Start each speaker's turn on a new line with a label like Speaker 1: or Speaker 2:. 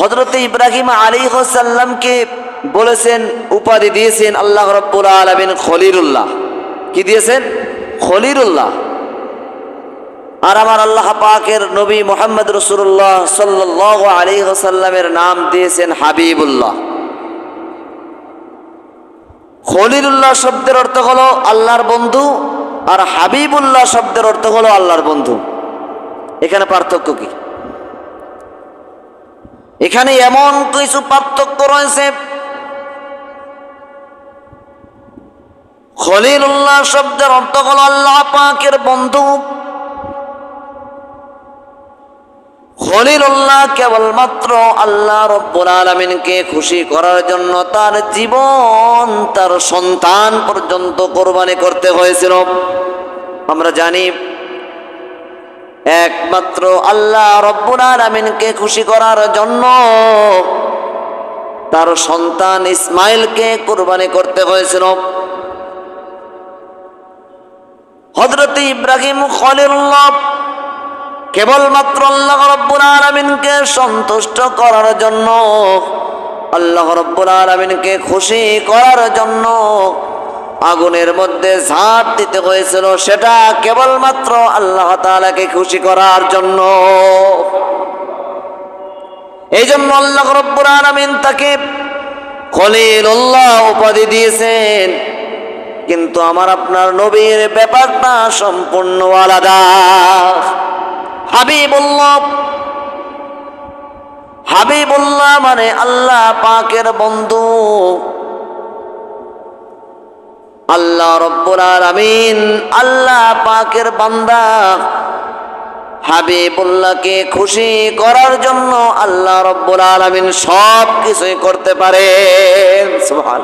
Speaker 1: হজরত ইব্রাহিম আলী সাল্লামকে বলেছেন, উপাধি দিয়েছেন আল্লাহ রব্বুল আলমিন খলিরুল্লাহ কি দিয়েছেন? খলিরুল্লাহ আর আমার আল্লাহ পাকের নবী মোহাম্মদ রসুল্লাহ সাল্লাহ আলী সাল্লামের নাম দিয়েছেন হাবিবুল্লাহ। খলিলুল্লাহ শব্দের অর্থ হলো আল্লাহর বন্ধু আর হাবিবুল্লাহ শব্দের অর্থ হলো আল্লাহর বন্ধু। এখানে পার্থক্য কি? এখানে এমন কিছু পার্থক্য রয়েছে। খলিলুল্লাহ শব্দের অর্থ হলো আল্লাহ পাকের বন্ধু। খলিলুল্লাহ কেবলমাত্র আল্লাহ রব্বুল আলমিনকে খুশি করার জন্য তার জীবন, তার সন্তান পর্যন্ত কোরবানি করতে হয়েছিল। আমরা জানি একমাত্র আল্লাহ রব্বুল আলমিনকে খুশি করার জন্য তার সন্তান ইসমাইলকে কোরবানি করতে হয়েছিল। হজরত ইব্রাহিম খলিল্লাহ কেবলমাত্র আল্লাহ রব্বুল আলমিনকে সন্তুষ্ট করার জন্য, আল্লাহ রব্বুল আলমিনকে খুশি করার জন্য আগুনের মধ্যে ঝাঁপ দিতে হয়েছিল, সেটা কেবলমাত্র আল্লাহ তালাকে খুশি করার জন্য। এই জন্য আল্লাহ রব্বুল আলমিন তাকে খলিল উপাধি দিয়েছেন। কিন্তু আমার আপনার নবীর ব্যাপারটা সম্পূর্ণ আলাদা। হাবিবুল্লাহ হাবিবুল্লাহ মানে আল্লাহ পাকের বন্ধু। আল্লাহ রব্বুল আলামিন, আল্লাহ পাকের বান্দা হাবিবুল্লাহকে খুশি করার জন্য আল্লাহ রব্বুল আলামিন সব কিছুই করতে পারে সুবহান